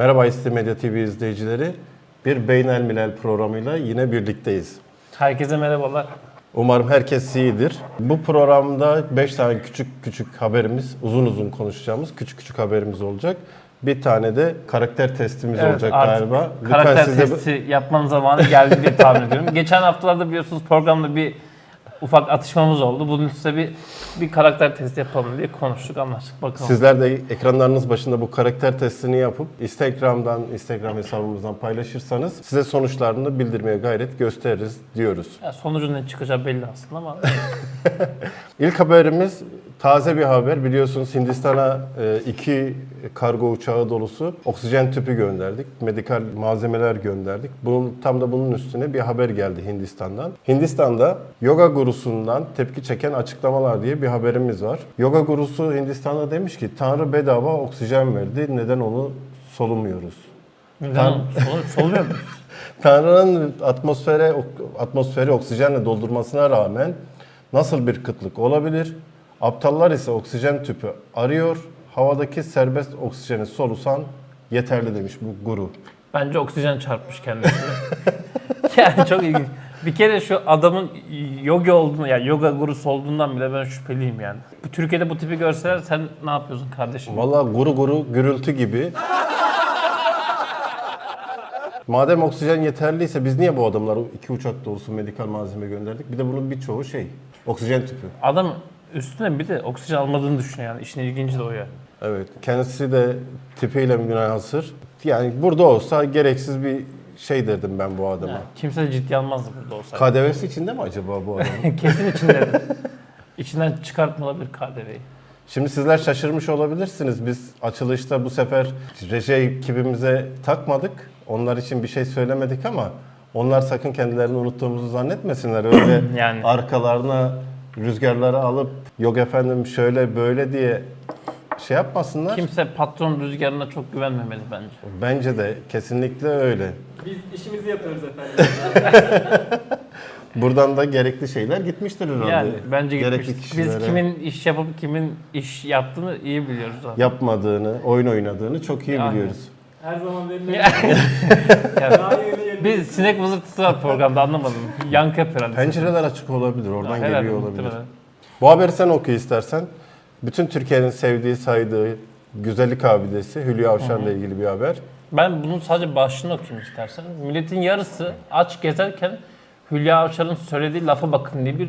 Merhaba İsti Medya TV izleyicileri. Bir Beynelmilel programıyla yine birlikteyiz. Herkese merhabalar. Umarım herkes iyidir. Bu programda 5 tane küçük küçük haberimiz, uzun uzun konuşacağımız küçük küçük haberimiz olacak. Bir tane de karakter testimiz olacak artık galiba. Karakter de- testi yapmanın zamanı geldi diye tahmin ediyorum. Geçen haftalarda biliyorsunuz programda bir ufak atışmamız oldu. Bunun üstüne bir bir karakter testi yapalım diye konuştuk, anlaştık. Bakalım. Sizler de ekranlarınız başında bu karakter testini yapıp Instagram'dan, Instagram hesabımızdan paylaşırsanız size sonuçlarını bildirmeye gayret gösteririz diyoruz. Ya sonucun ne çıkacağı belli aslında ama İlk haberimiz taze bir haber. Biliyorsunuz Hindistan'a e, iki kargo uçağı dolusu oksijen tüpü gönderdik. Medikal malzemeler gönderdik. Bunun, tam da bunun üstüne bir haber geldi Hindistan'dan. Hindistan'da yoga gurusundan tepki çeken açıklamalar diye bir haberimiz var. Yoga gurusu Hindistan'da demiş ki Tanrı bedava oksijen verdi. Neden onu solumuyoruz? neden sol, solmuyor mu? Tanrı'nın atmosfere atmosferi oksijenle doldurmasına rağmen nasıl bir kıtlık olabilir? Aptallar ise oksijen tüpü arıyor. Havadaki serbest oksijeni solusan yeterli demiş bu guru. Bence oksijen çarpmış kendisine. yani çok ilginç. Bir kere şu adamın yoga olduğunu, yani yoga gurusu olduğundan bile ben şüpheliyim yani. Bu Türkiye'de bu tipi görseler sen ne yapıyorsun kardeşim? Vallahi guru guru gürültü gibi. Madem oksijen yeterliyse biz niye bu adamlara iki uçak dolusu medikal malzeme gönderdik? Bir de bunun birçoğu şey, oksijen tüpü. Adam üstüne bir de oksijen almadığını düşünüyor yani. İşin ilginci de o yani. Evet, kendisi de tipiyle münhasır. Yani burada olsa gereksiz bir şey derdim ben bu adama. Yani kimse de ciddiye almazdı burada olsaydı. KDV'si içinde mi acaba bu adam? Kesin içinde. İçinden çıkartma olabilir KDV'yi. Şimdi sizler şaşırmış olabilirsiniz. Biz açılışta bu sefer reji ekibimize takmadık. Onlar için bir şey söylemedik ama onlar sakın kendilerini unuttuğumuzu zannetmesinler. Öyle Yani. arkalarına rüzgarları alıp yok efendim şöyle böyle diye şey yapmasınlar. Kimse patron rüzgarına çok güvenmemeli bence. Bence de kesinlikle öyle. Biz işimizi yapıyoruz efendim. Buradan da gerekli şeyler gitmiştir herhalde. Yani bence Gerekli gitmiştik. Biz kişilere kimin iş yapıp kimin iş yaptığını iyi biliyoruz zaten. yapmadığını, oyun oynadığını çok iyi Yani. biliyoruz. Her zaman verilen Yani daha yeni. bir sinek vızıltısı var programda anlamadım. Yankı yapıyor herhalde. Pencereler açık olabilir, oradan Herhalde, geliyor olabilir. muhtemelen. Bu haberi sen oku istersen. Bütün Türkiye'nin sevdiği, saydığı güzellik abidesi Hülya Avşar'la ilgili bir haber. Ben bunun sadece başlığını okuyayım istersen. Milletin yarısı aç gezerken Hülya Avşar'ın söylediği lafa bakın diye bir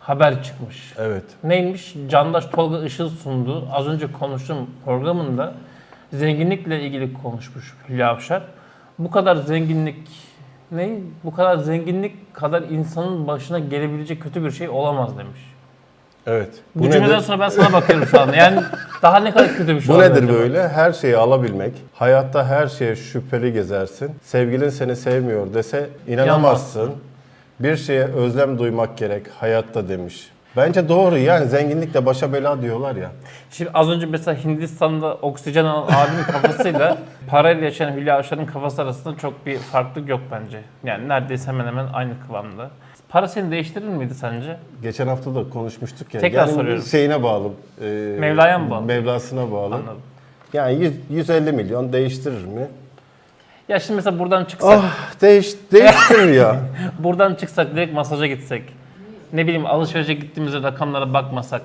haber çıkmış. Evet. Neymiş? Candaş Tolga Işıl sunduğu az önce konuştuğum programında zenginlikle ilgili konuşmuş Hülya Avşar. Bu kadar zenginlik ne? Bu kadar zenginlik kadar insanın başına gelebilecek kötü bir şey olamaz demiş. Evet. Bu, Bu, cümleden nedir? sonra ben sana bakıyorum şu anda. Yani daha ne kadar kötü bir şey Bu nedir acaba? böyle? Her şeyi alabilmek. Hayatta her şeye şüpheli gezersin. Sevgilin seni sevmiyor dese inanamazsın. Bir şeye özlem duymak gerek hayatta demiş. Bence doğru yani zenginlikle başa bela diyorlar ya. Şimdi az önce mesela Hindistan'da oksijen alan abinin kafasıyla parayla yaşayan Hülya Avşar'ın kafası arasında çok bir farklılık yok bence. Yani neredeyse hemen hemen aynı kıvamda. Para seni değiştirir miydi sence? Geçen hafta da konuşmuştuk ya. Tekrar yani soruyorum. Şeyine bağlı. e, Mevla'ya mı bağlı? Mevlasına bağlı. Anladım. Yani 100, 150 milyon değiştirir mi? Ya şimdi mesela buradan çıksak, Ah değiş, değiştirir ya. buradan çıksak direkt masaja gitsek, ne bileyim alışverişe gittiğimizde rakamlara bakmasak,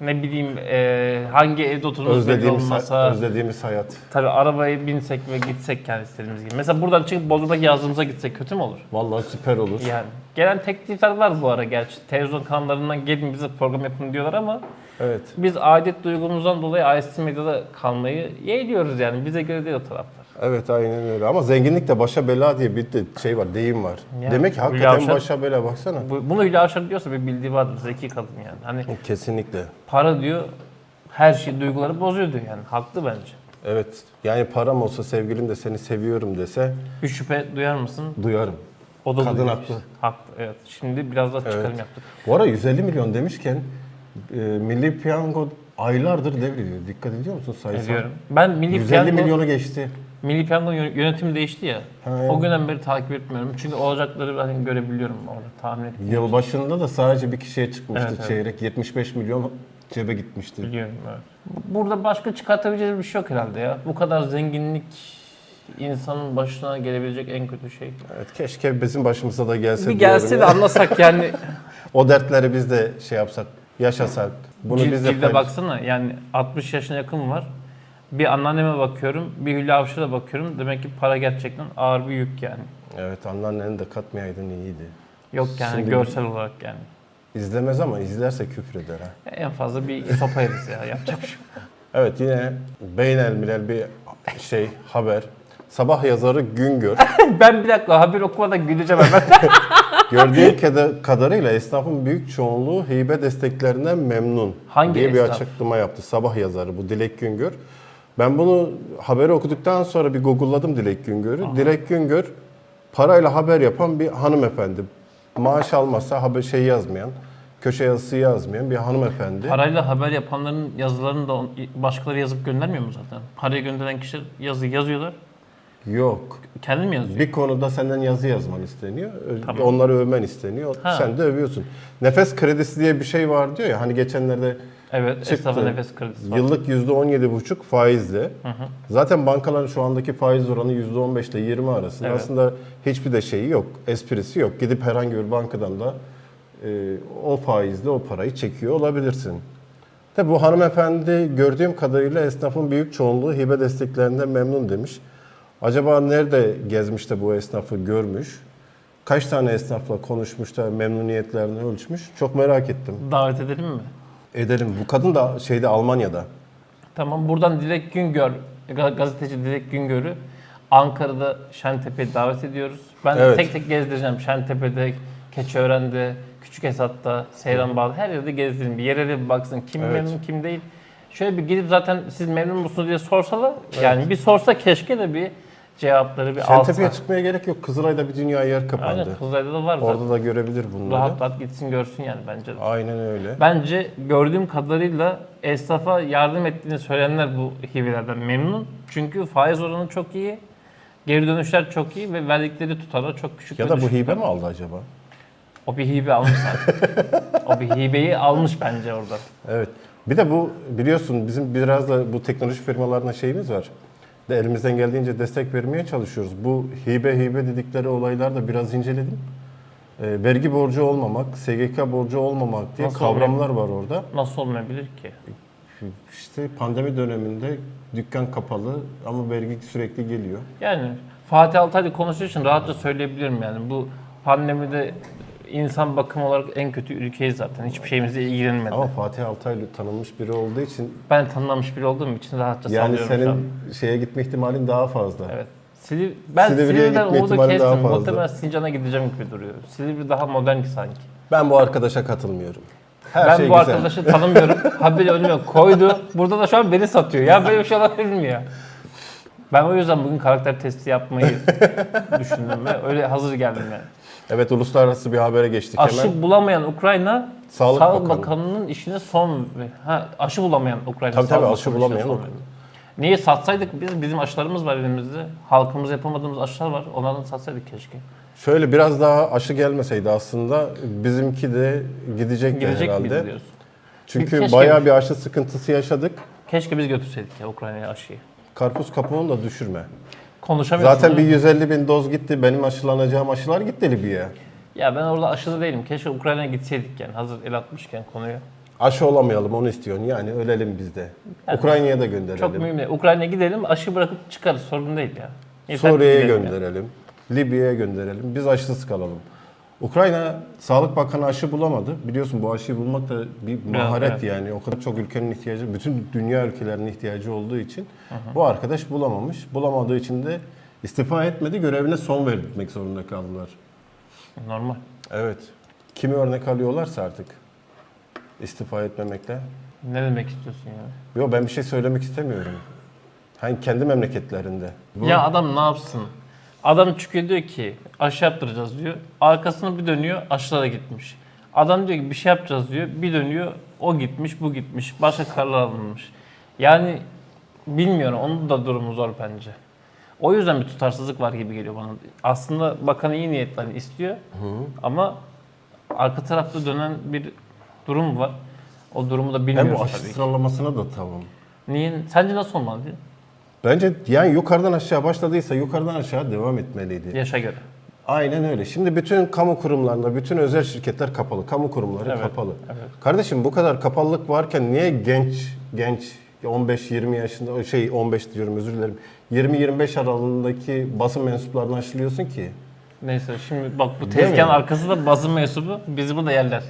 ne bileyim e, hangi evde oturduğumuz belli özlediğimiz, olmasa, özlediğimiz hayat. tabii arabaya binsek ve gitsek yani istediğimiz gibi. Mesela buradan çıkıp Bodrum'daki yazdığımıza gitsek kötü mü olur? Vallahi süper olur. Yani gelen teklifler var bu ara gerçi. Televizyon kanallarından gelin bize program yapın diyorlar ama Evet. biz adet duygumuzdan dolayı IST medyada kalmayı yeğliyoruz yani. Bize göre değil o taraflar. Evet aynen öyle ama zenginlik de başa bela diye bir de şey var, deyim var. Yani Demek ki Hülya hakikaten Avşar- başa bela baksana. Bu, bunu Hülya Avşar diyorsa bir bildiği vardır. Zeki kadın yani. Hani Kesinlikle. para diyor her şey duyguları bozuyor diyor yani. Haklı bence. Evet. Yani param olsa sevgilim de seni seviyorum dese Bir şüphe duyar mısın? duyarım. O da Kadın duyuyor haklı. Haklı evet. Şimdi biraz daha çıkarım yaptık. Bu ara 150 milyon demişken e, Milli Piyango aylardır devrediyor. Dikkat ediyor musun sayısal? Ediyorum. Ben Milli 150 Piyango, milyonu geçti. Milli Piyango yö- yönetimi değişti ya. Ha. O günden beri takip etmiyorum. Çünkü olacakları hani görebiliyorum orada tahmin etmiyorum. Yıl başında da sadece bir kişiye çıkmıştı Evet, evet. çeyrek. 75 milyon cebe gitmişti. Biliyorum evet. Burada başka çıkartabileceğimiz bir şey yok herhalde ya. Bu kadar zenginlik İnsanın başına gelebilecek en kötü şey. Evet, keşke bizim başımıza da gelse. Bir gelse de ya. anlasak yani. O dertleri biz de şey yapsak, yaşasak. Bunu Cilt biz de cilde paylaş- baksana yani 60 yaşına yakın var. Bir anneanneme bakıyorum, bir Hülya Avşar'a bakıyorum. Demek ki para gerçekten ağır bir yük yani. Evet, anneannen de katmayaydın iyiydi. Yok yani Şimdi- görsel olarak yani. İzlemez ama izlerse küfreder ha. En fazla bir sopa yeriz ya yapacak bir şey. yok. Evet yine beynelmiler bir şey haber. Sabah yazarı Güngör. ben bir dakika haber okumadan güleceğim hemen. Gördüğüm kada- kadarıyla esnafın büyük çoğunluğu hibe desteklerinden memnun Hangi diye bir esnaf? açıklama yaptı. Sabah yazarı bu Dilek Güngör. Ben bunu haberi okuduktan sonra bir google'ladım Dilek Güngör'ü. Dilek Güngör parayla haber yapan bir hanımefendi. Maaş almazsa haber şey yazmayan, köşe yazısı yazmayan bir hanımefendi. Parayla haber yapanların yazılarını da on- başkaları yazıp göndermiyor mu zaten? Parayı gönderen kişi yazı yazıyorlar. Yok. Kendin mi yazıyor? Bir konuda senden yazı yazman isteniyor. Tamam. Onları övmen isteniyor. Ha. Sen de övüyorsun. Nefes kredisi diye bir şey var diyor ya. Hani geçenlerde Evet, Çıktı. esnafa nefes kredisi var. Yıllık %17,5 faizle. Zaten bankaların şu andaki faiz oranı %15 ile 20 arasında. Evet. Aslında hiçbir de şeyi yok, esprisi yok. Gidip herhangi bir bankadan da e, o faizle o parayı çekiyor olabilirsin. Tabi bu hanımefendi gördüğüm kadarıyla esnafın büyük çoğunluğu hibe desteklerinden memnun demiş. Acaba nerede gezmiş de bu esnafı görmüş? Kaç tane esnafla konuşmuş da memnuniyetlerini ölçmüş? Çok merak ettim. Davet edelim mi? Edelim. Bu kadın da şeyde Almanya'da. Tamam buradan Dilek Güngör, ga- gazeteci Dilek Güngör'ü Ankara'da Şentepe'ye davet ediyoruz. Ben Evet. tek tek gezdireceğim. Şentepe'de, Keçiören'de, Küçük Esat'ta, Seyranbağ'da her yerde gezdirin. Bir yere de bir baksın kim Evet. memnun kim değil. Şöyle bir gidip zaten siz memnun musunuz diye sorsalar yani bir sorsa keşke de bir cevapları bir Şentepe'ye çıkmaya gerek yok. Kızılay'da bir dünya yer kapandı. Aynen Kızılay'da da var zaten. Orada da görebilir bunları. Rahat rahat gitsin görsün yani bence de. Aynen öyle. Bence gördüğüm kadarıyla esnafa yardım ettiğini söyleyenler bu hibelerden memnun. Çünkü faiz oranı çok iyi, geri dönüşler çok iyi ve verdikleri tutarlar çok küçük. Ya ve da bu düşük. hibe mi aldı acaba? O bir hibe almış zaten. o bir hibeyi almış bence orada. Evet. Bir de bu biliyorsun bizim biraz da bu teknoloji firmalarına şeyimiz var. De elimizden geldiğince destek vermeye çalışıyoruz. Bu hibe hibe dedikleri olaylar da biraz inceledim. Ee, vergi borcu olmamak, SGK borcu olmamak diye Nasıl kavramlar var orada. Nasıl olmayabilir ki? İşte pandemi döneminde dükkan kapalı ama vergi sürekli geliyor. Yani Fatih Altaylı konuştuğu için rahatça söyleyebilirim yani. Bu pandemide insan bakım olarak en kötü ülkeyiz zaten. Hiçbir şeyimizle ilgilenmedi. Ama Fatih Altaylı tanınmış biri olduğu için Ben tanınmamış biri olduğum için rahatça yani sallıyorum şu an. senin şeye gitme ihtimalin daha fazla. Evet. Silivri, ben Silivri'ye Silivri'den gitme umudu ihtimali daha kestim. fazla. Muhtemelen Sincan'a gideceğim gibi duruyor. Silivri daha modern ki sanki. Ben bu arkadaşa katılmıyorum. Her ben şey bu güzel. arkadaşı tanımıyorum. Haberi önüme koydu. Burada da şu an beni satıyor. Ya böyle bir şey olabilir mi ya? Ben o yüzden bugün karakter testi yapmayı düşündüm ve öyle hazır geldim yani. Evet uluslararası bir habere geçtik Aşı hemen. bulamayan Ukrayna Sağlık Sağlık, Bakanı. Bakanı'nın işine son ha aşı bulamayan Ukrayna Tabii tabii aşı bulamayan verdi. Niye satsaydık biz bizim aşılarımız var elimizde. Halkımız yapamadığımız aşılar var. Onlardan satsaydık keşke. Şöyle biraz daha aşı gelmeseydi aslında bizimki de gidecekti Gidecek herhalde. diyorsun? Çünkü Keşke- bayağı bir aşı sıkıntısı yaşadık. Keşke biz götürseydik ya Ukrayna'ya aşıyı. Karpuz kapuğunu da düşürme. Konuşamıyorsun. Zaten bir değil mi? 150 bin doz gitti. Benim aşılanacağım aşılar gitti Libya'ya. Ya ben orada aşılı değilim. Keşke Ukrayna'ya gitseydik yani. Hazır el atmışken konuya. Aşı olamayalım onu istiyorsun. Yani ölelim biz de. Yani Ukrayna'ya da gönderelim. Çok mühim değil. Ukrayna'ya gidelim aşı bırakıp çıkarız. Sorun değil ya. Yeter ki Suriye'ye gidelim ya. gönderelim. Libya'ya gönderelim. Biz aşısız kalalım. Ukrayna Sağlık Bakanı aşı bulamadı. Biliyorsun bu aşıyı bulmak da bir maharet evet. yani. O kadar çok ülkenin ihtiyacı, bütün dünya ülkelerinin ihtiyacı olduğu için bu arkadaş bulamamış. Bulamadığı için de istifa etmedi. Görevine son vermek zorunda kaldılar. Normal. Evet. Kimi örnek alıyorlarsa artık istifa etmemekle. Ne demek istiyorsun ya? Yok ben bir şey söylemek istemiyorum. Hani kendi memleketlerinde. Bu- Ya adam ne yapsın? Adam çıkıyor diyor ki aşı yaptıracağız diyor. Arkasını bir dönüyor aşılara gitmiş. Adam diyor ki bir şey yapacağız diyor. Bir dönüyor o gitmiş bu gitmiş. Başka kararlar alınmış. Yani bilmiyorum onun da durumu zor bence. O yüzden bir tutarsızlık var gibi geliyor bana. Aslında bakan iyi niyetlerini istiyor ama arka tarafta dönen bir durum var. O durumu da bilmiyoruz bu aşı tabii ki. sıralamasına da tamam. Niye? Sence nasıl olmalı? Bence yani yukarıdan aşağı başladıysa yukarıdan aşağı devam etmeliydi. Yaşa göre. Aynen öyle. Şimdi bütün kamu kurumlarında, bütün özel şirketler kapalı. Kamu kurumları Evet, kapalı. evet. Kardeşim bu kadar kapalılık varken niye genç genç 15-20 yaşında şey 15 diyorum özür dilerim. 20-25 aralığındaki basın mensuplarını aşılıyorsun ki? Neyse şimdi bak bu tezgahın mi? arkasında basın mensubu bizi burada yerler.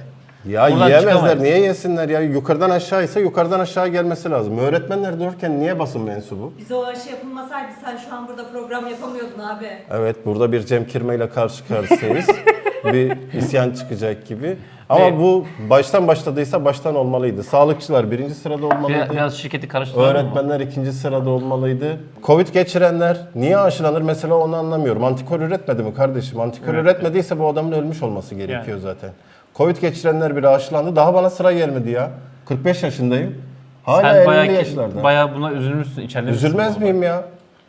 Ya Buradan yiyemezler. çıkamayız. Niye yesinler ya? Yukarıdan aşağı ise yukarıdan aşağı gelmesi lazım. Öğretmenler dururken niye basın mensubu? Bize o aşı yapılmasaydı sen şu an burada program yapamıyordun abi. Evet burada bir Cem Kirme ile karşı karşıyayız. bir isyan çıkacak gibi. Ama Ve- bu baştan başladıysa baştan olmalıydı. Sağlıkçılar birinci sırada olmalıydı. Biraz, biraz şirketi karıştıralım mı? Öğretmenler ikinci sırada olmalıydı. Covid geçirenler niye aşılanır mesela onu anlamıyorum. Antikor üretmedi mi kardeşim? Antikor üretmediyse bu adamın ölmüş olması gerekiyor zaten. Covid geçirenler bile aşılandı. Daha bana sıra gelmedi ya. 45 yaşındayım. Hala Sen 50 bayağı, yaşlarda. bayağı buna üzülmüşsün içeride. Üzülmez miyim ya?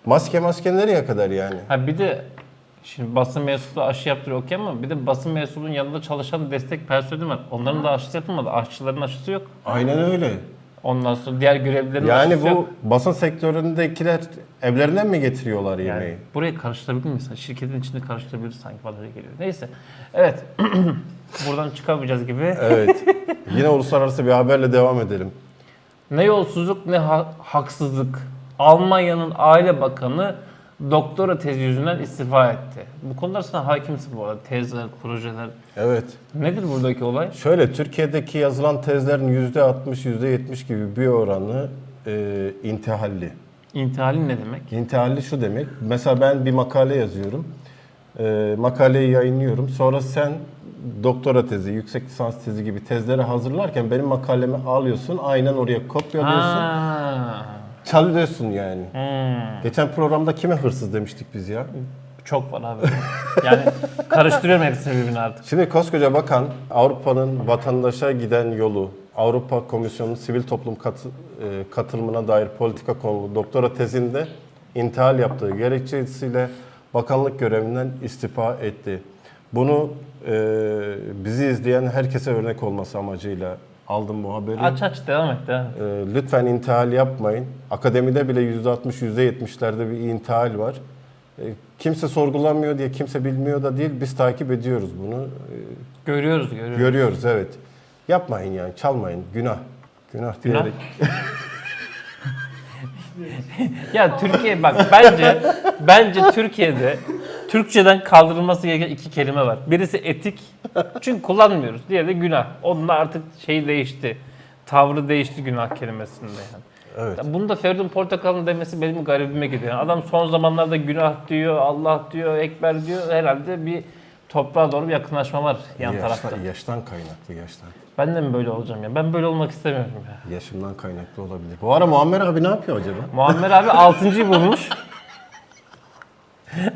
Maske maske nereye kadar yani? Ha bir de şimdi basın mensubu aşı yaptırıyor okey ama bir de basın mensubunun yanında çalışan destek personeli var. Onların da aşısı yapılmadı. Aşçıların aşısı yok. Aynen öyle. Ondan sonra diğer görevlilerin Yani bu yok. basın sektöründekiler evlerinden mi getiriyorlar yemeği? Yani burayı karıştırabilir miyiz? Şirketin içinde karıştırabilir sanki öyle geliyor. Neyse. Evet. Buradan çıkamayacağız gibi. Evet. Yine uluslararası bir haberle devam edelim. Ne yolsuzluk ne ha- haksızlık. Almanya'nın aile bakanı doktora tezi yüzünden istifa etti. Bu konular sana hakimsin bu arada. Tezler, projeler. Evet. Nedir buradaki olay? Şöyle Türkiye'deki yazılan tezlerin %60, %70 gibi bir oranı e, intihalli. İntihali ne demek? İntihalli şu demek. Mesela ben bir makale yazıyorum. E, makaleyi yayınlıyorum. Sonra sen doktora tezi, yüksek lisans tezi gibi tezleri hazırlarken benim makalemi alıyorsun. Aynen oraya kopyalıyorsun. Ha. Çalıyorsun yani. Hmm. Geçen programda kime hırsız demiştik biz ya? Çok var abi. Yani karıştırıyorum hepsini birbirine artık. Şimdi koskoca bakan Avrupa'nın vatandaşa giden yolu, Avrupa Komisyonu'nun sivil toplum katı- e, katılımına dair politika konulu doktora tezinde intihal yaptığı gerekçesiyle bakanlık görevinden istifa etti. Bunu e, bizi izleyen herkese örnek olması amacıyla aldım bu haberi. Aç aç devam et devam et. E, lütfen intihal yapmayın. Akademide bile %60, %70'lerde bir intihal var. E, kimse sorgulamıyor diye kimse bilmiyor da değil. Biz takip ediyoruz bunu. E, Görüyoruz görüyoruz. Görüyoruz evet. Yapmayın yani çalmayın günah. Günah Günah? diyerek. Ya Türkiye bak bence bence Türkiye'de Türkçeden kaldırılması gereken iki kelime var. Birisi etik. Çünkü kullanmıyoruz. Diğeri de günah. Onun da artık şey değişti. Tavrı değişti günah kelimesinde yani. Evet. Bunu da Feridun Portakal'ın demesi benim garibime gidiyor. Yani adam son zamanlarda günah diyor, Allah diyor, Ekber diyor. Herhalde bir toprağa doğru bir yakınlaşma var yan Yaştan, tarafta. yaştan kaynaklı yaştan. Ben de mi böyle olacağım ya? Ben böyle olmak istemiyorum ya. Yaşımdan kaynaklı olabilir. Bu ara Muammer abi ne yapıyor acaba? Muammer abi 6.yı bulmuş.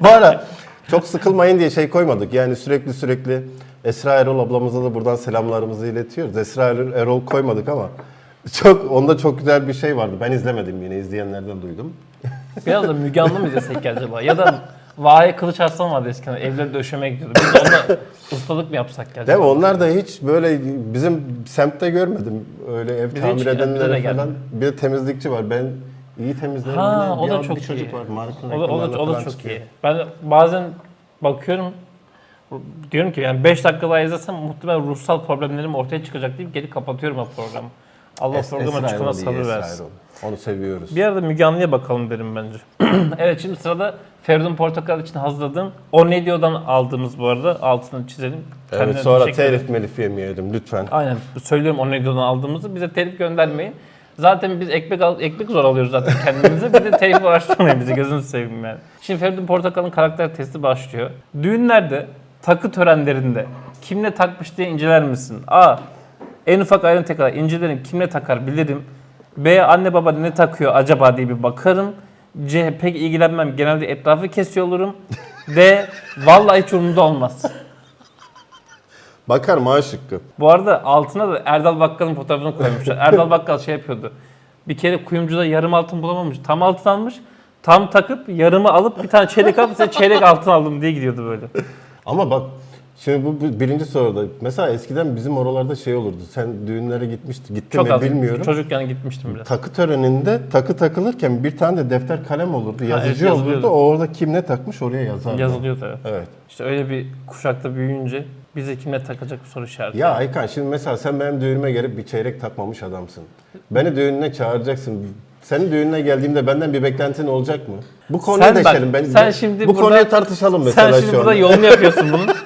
Bu ara çok sıkılmayın diye şey koymadık. Yani sürekli sürekli Esra Erol ablamıza da buradan selamlarımızı iletiyoruz. Esra Erol, Erol koymadık ama çok onda çok güzel bir şey vardı. Ben izlemedim yine izleyenlerden duydum. Biraz da Müge Anlı mı izlesek acaba? Ya da Vahiy Kılıç Arslan vardı eskiden. Evleri döşemeye gidiyordu. Biz onunla ustalık mı yapsak ki Değil mi? Onlar da hiç böyle bizim semtte görmedim. Öyle ev Bize tamir hiç- bize de edenleri gelmedi. falan. Bir de temizlikçi var. Ben iyi temizlerim. Ha o Bir da abi, çok bir iyi. çocuk var. Mark'ın O da, o reklamlarına da, o da falan çok çıkıyor. iyi. Ben bazen bakıyorum diyorum ki yani 5 dakika daha izlesem muhtemelen ruhsal problemlerim ortaya çıkacak deyip geri kapatıyorum o programı. Allah Es- programa Esra çıkana Erol iyi, sabır Esra versin. Erol. Onu seviyoruz. Bir arada Müge Anlı'ya bakalım derim bence. evet şimdi sırada Feridun Portakal için hazırladığım O Ne Diyor'dan aldığımız bu arada altını çizelim. Evet Kendine sonra teşekkür ederim. telif melif yemeyelim lütfen. Aynen söylüyorum O Ne Diyor'dan aldığımızı bize telif göndermeyin. Zaten biz ekmek al, ekmek zor alıyoruz zaten kendimize. Bir de telif uğraştırmayın bizi gözünüzü seveyim yani. Şimdi Feridun Portakal'ın karakter testi başlıyor. Düğünlerde, takı törenlerinde kim ne takmış diye inceler misin? A. En ufak ayrıntı kadar incelerim kim ne takar bilirim. B. Anne baba ne takıyor acaba diye bir bakarım. C. Pek ilgilenmem genelde etrafı kesiyor olurum. D. Vallahi hiç umurumda olmaz. Bakar maaş şıkkı. Bu arada altına da Erdal Bakkal'ın fotoğrafını koymuşlar. Erdal Bakkal şey yapıyordu. Bir kere kuyumcuda yarım altın bulamamış. Tam altın almış. Tam takıp yarımı alıp bir tane çeyrek alıp size çeyrek altın aldım diye gidiyordu böyle. Ama bak Şimdi bu, bu birinci soruda. Mesela eskiden bizim oralarda şey olurdu. Sen düğünlere gitmiştin. Gittin Çok mi az bilmiyorum. çocukken gitmiştim biraz. Takı töreninde takı takılırken bir tane de defter kalem olurdu. Yazıcı evet, yazılıyordu. olurdu. O orada kim ne takmış oraya yazardı. Yazılıyordu evet. Evet. İşte öyle bir kuşakta büyüyünce bize kimle takacak bir soru işareti. Ya Aykan şimdi mesela sen benim düğünüme gelip bir çeyrek takmamış adamsın. Beni düğününe çağıracaksın. Senin düğününe geldiğimde benden bir beklentin olacak mı? Bu konuya Sen bak, değişelim. Ben, sen şimdi bu burada- konuyu tartışalım mesela Sen şimdi şu burada anda. yolunu yapıyorsun bunun.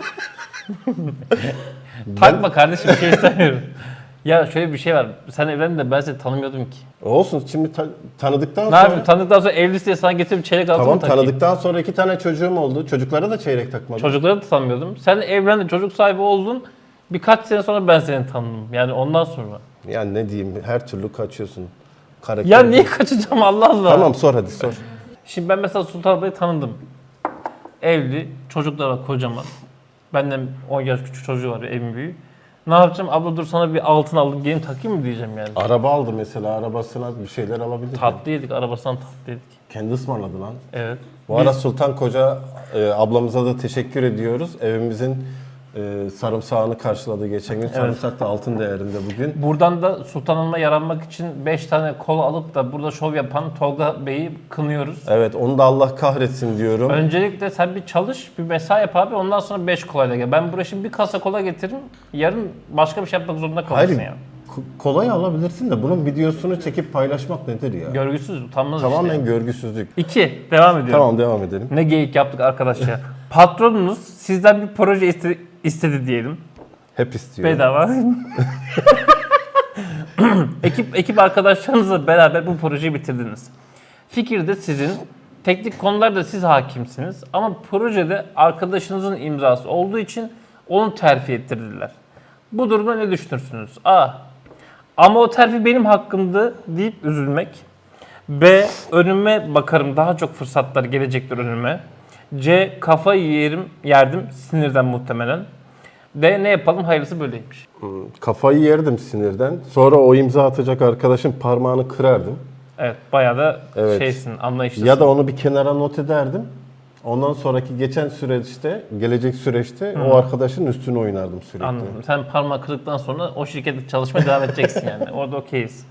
Takma kardeşim bir şey istemiyorum. Ya şöyle bir şey var. Sen evlendin de ben seni tanımıyordum ki. Olsun şimdi ta- tanıdıktan Ne sonra... yapayım? Tanıdıktan sonra evlisi diye sana getirip çeyrek altın Tamam mı takayım? tanıdıktan sonra iki tane çocuğum oldu. Çocuklara da çeyrek takmadım. Çocukları da tanımıyordum. Sen evlendin, çocuk sahibi oldun. Birkaç sene sonra ben seni tanıdım. Yani ondan sonra. Yani ne diyeyim her türlü kaçıyorsun. Karakter. Ya niye kaçacağım Allah Allah. Tamam sor hadi sor. Şimdi ben mesela Sultan Ablay'ı tanıdım. Evli, çocuklar var kocaman. Benden 10 yaş küçük çocuğu var en büyüğü. Ne yapacağım? Abla dur sana bir altın aldım gelin takayım mı diyeceğim yani. Araba aldı mesela arabasına bir şeyler alabilir. Tatlı yedik, arabasından tatlı yedik. Kendi ısmarladı lan. Evet. Bu ara Sultan Koca e, ablamıza da teşekkür ediyoruz. Evimizin e, sarımsağını karşıladı geçen gün. Sarımsak da altın değerinde bugün. Buradan da Sultan Hanım'a yaranmak için 5 tane kola alıp da burada şov yapan Tolga Bey'i kınıyoruz. Evet onu da Allah kahretsin diyorum. Öncelikle sen bir çalış, bir mesai yap abi. Ondan sonra 5 kolayla gel. Ben buraya şimdi bir kasa kola getiririm. Yarın başka bir şey yapmak zorunda kalırsın Hayır, ya. ko- kolayı alabilirsin de bunun videosunu çekip paylaşmak nedir ya? Görgüsüz, utanmaz Tamamen işte. görgüsüzlük. 2. Devam ediyorum. Tamam devam edelim. Ne geyik yaptık arkadaşlar. Patronunuz sizden bir proje iste- istedi diyelim. Hep istiyor. Bedava. ekip ekip arkadaşlarınızla beraber bu projeyi bitirdiniz. Fikir de sizin, teknik konularda siz hakimsiniz ama projede arkadaşınızın imzası olduğu için onu terfi ettirdiler. Bu durumda ne düşünürsünüz? A. Ama o terfi benim hakkımdı deyip üzülmek. B. Önüme bakarım daha çok fırsatlar gelecektir önüme. C. Kafayı yerim, yerdim sinirden muhtemelen. D. Ne yapalım hayırlısı böyleymiş. Kafayı yerdim sinirden. Sonra o imza atacak arkadaşın parmağını kırardım. Evet bayağı da Evet. şeysin anlayışlısın. Ya da onu bir kenara not ederdim. Ondan sonraki geçen süreçte, gelecek süreçte o arkadaşın üstüne oynardım sürekli. Anladım. Sen parmağı kırdıktan sonra o şirkette çalışmaya devam edeceksin yani. Orada okeyiz.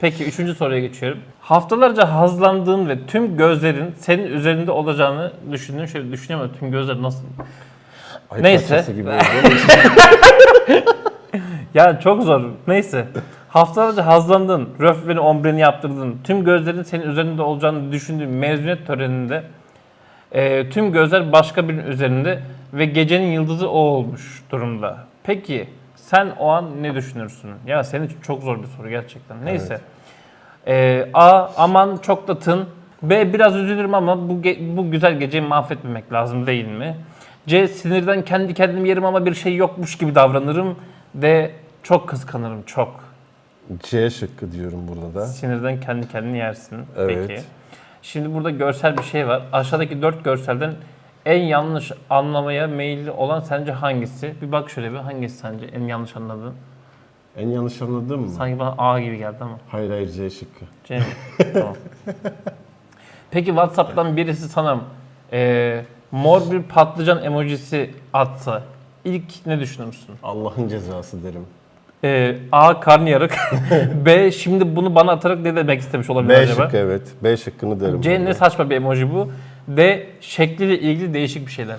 Peki üçüncü soruya geçiyorum. Haftalarca hazlandığın ve tüm gözlerin senin üzerinde olacağını düşündüğün şöyle düşünüyor musun? Tüm gözler nasıl? Ay Neyse. parçası gibi oldu. Ya çok zor. Neyse. Haftalarca hazlandın, röfbeni ombreni yaptırdın. Tüm gözlerin senin üzerinde olacağını düşündüğün mezuniyet töreninde e, tüm gözler başka birinin üzerinde ve gecenin yıldızı o olmuş durumda. Peki sen o an ne düşünürsün? Ya senin için çok zor bir soru gerçekten. Neyse. E, A. Aman çok da tın. B. Biraz üzülürüm ama bu, ge- bu güzel geceyi mahvetmemek lazım değil mi? C. Sinirden kendi kendimi yerim ama bir şey yokmuş gibi davranırım. D. Çok kıskanırım çok. C şıkkı diyorum burada da. Sinirden kendi kendini yersin. Evet. Peki. Şimdi burada görsel bir şey var. Aşağıdaki dört görselden en yanlış anlamaya meyilli olan sence hangisi? Bir bak şöyle bir hangisi sence en yanlış anladığın? En yanlış anladın mı? Sanki bana A gibi geldi ama. Hayır hayır C şıkkı. C mi? tamam. Peki WhatsApp'tan birisi sana eee, mor bir patlıcan emojisi atsa ilk ne düşünürsün? Allah'ın cezası derim. Eee, A. Karnıyarık. B. Şimdi bunu bana atarak ne demek istemiş olabilir B acaba? şıkkı evet. B şıkkını derim. C ne saçma bir emoji bu. D şekliyle ilgili değişik bir şeyler.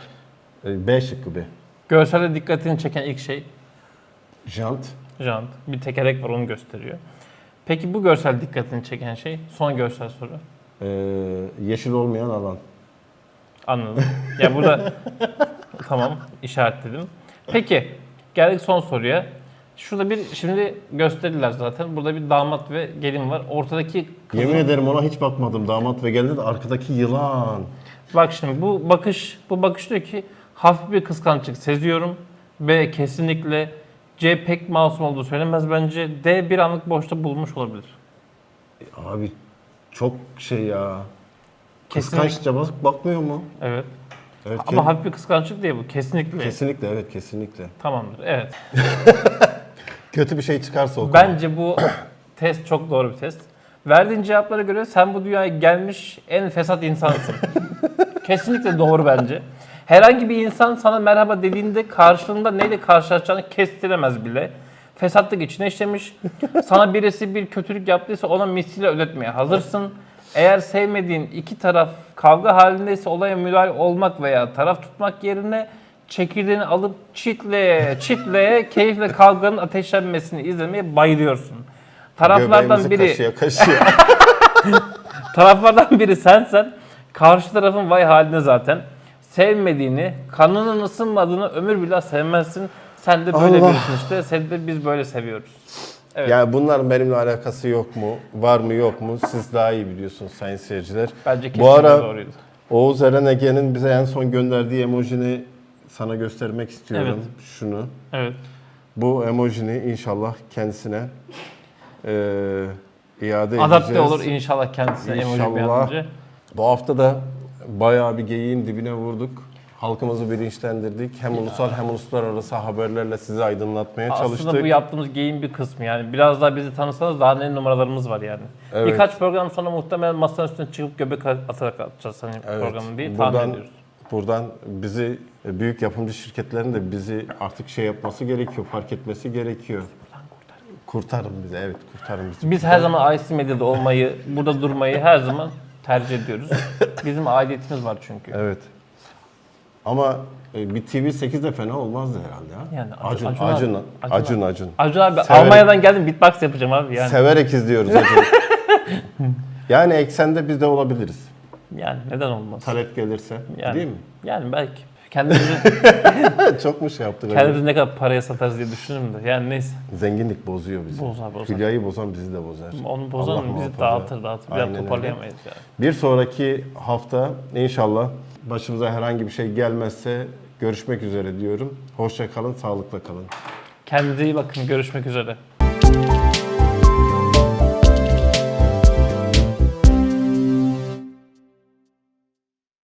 E, B şıkkı B. Görselde dikkatini çeken ilk şey Jant. jant. Bir tekerlek var onu gösteriyor. Peki bu görsel dikkatini çeken şey son görsel soru. E, yeşil olmayan alan. Anladım. Ya burada tamam işaretledim. Peki geldik son soruya. Şurada bir şimdi gösterirler zaten. Burada bir damat ve gelin var. Ortadaki kızın- Yemin ederim ona hiç bakmadım. Damat ve geldi de arkadaki yılan. Bak şimdi bu bakış bu bakış diyor ki hafif bir kıskançlık seziyorum. B kesinlikle C pek masum olduğu söylemez bence. D bir anlık boşta bulmuş olabilir. Abi çok şey ya. Kesinlikle. Kıskançça bak, bakmıyor mu? Evet. Evet, Ama hafif bir kıskançlık değil bu. Kesinlikle. kesinlikle evet kesinlikle. Tamamdır. Evet. Kötü bir şey çıkarsa o Bence bu test çok doğru bir test. Verdiğin cevaplara göre sen bu dünyaya gelmiş en fesat insansın. Kesinlikle doğru bence. Herhangi bir insan sana merhaba dediğinde karşılığında neyle karşılaşacağını kestiremez bile. Fesatlık içine işlemiş. Sana birisi bir kötülük yaptıysa ona misliyle ödetmeye hazırsın. Eğer sevmediğin iki taraf kavga halindeyse olaya müdahale olmak veya taraf tutmak yerine çekirdeğini alıp çitleye çitleye keyifle kavganın ateşlenmesini izlemeye bayılıyorsun. Taraflardan Göbeğimizi biri kaşıya kaşıya. Taraflardan biri sensen, karşı tarafın vay haline zaten. Sevmediğini, kanının ısınmadığını ömür billah sevmezsin. Sen de böyle Allah. birisin işte. Seni de biz böyle seviyoruz. Evet. yani bunların benimle alakası yok mu? Var mı yok mu? Siz daha iyi biliyorsunuz sayın seyirciler. Bence kesinlikle Bu ara doğruydu. Oğuz Eren Ege'nin bize en son gönderdiği emojini sana göstermek istiyorum. Evet. Şunu. Evet. Bu emojini inşallah kendisine eee iade Adapte edeceğiz. olur inşallah kendisine emoji bir an İnşallah. önce. Bu hafta da bayağı bir geyiğin dibine vurduk. Halkımızı bilinçlendirdik. Hem ulusal hem uluslararası haberlerle sizi aydınlatmaya çalıştık. Aslında bu yaptığımız geyin bir kısmı yani. Biraz daha bizi tanısanız daha ne numaralarımız var yani. Evet. Birkaç program sonra muhtemelen masanın üstüne çıkıp göbek atarak atacağız hani Evet. programı diye tahmin Buradan, ediyoruz. Buradan bizi e, büyük yapımcı şirketlerin de bizi artık şey yapması gerekiyor, fark etmesi gerekiyor. Kurtarın bizi, evet kurtarın bizi. Biz her zaman IC Medya'da olmayı, burada durmayı her zaman tercih ediyoruz. Bizim aidiyetimiz var çünkü. Evet. Ama e, bir TV8 de fena olmazdı herhalde ya. Yani Acun, Acun- Acun, Acun Acun, abi. Acun, Acun. Acun abi Severek- Almanya'dan geldim beatbox yapacağım abi yani. Severek izliyoruz Acun. yani eksende biz de olabiliriz. Yani neden olmaz? Talep gelirse. Yani, Değil mi? Yani belki. Kendimizi, Çok mu şey yaptık? acaba? kendimizi ne kadar paraya satarız diye düşünürüm de. Yani neyse. Zenginlik bozuyor bizi. Bozar, bozar. Hülyayı bozan bizi de bozar. Onu bozan Allah bizi muhafaza. dağıtır dağıtır. Bir daha toparlayamayız yani. Bir sonraki hafta inşallah başımıza herhangi bir şey gelmezse görüşmek üzere diyorum. Hoşça kalın, sağlıkla kalın. Kendinize iyi bakın. Görüşmek üzere.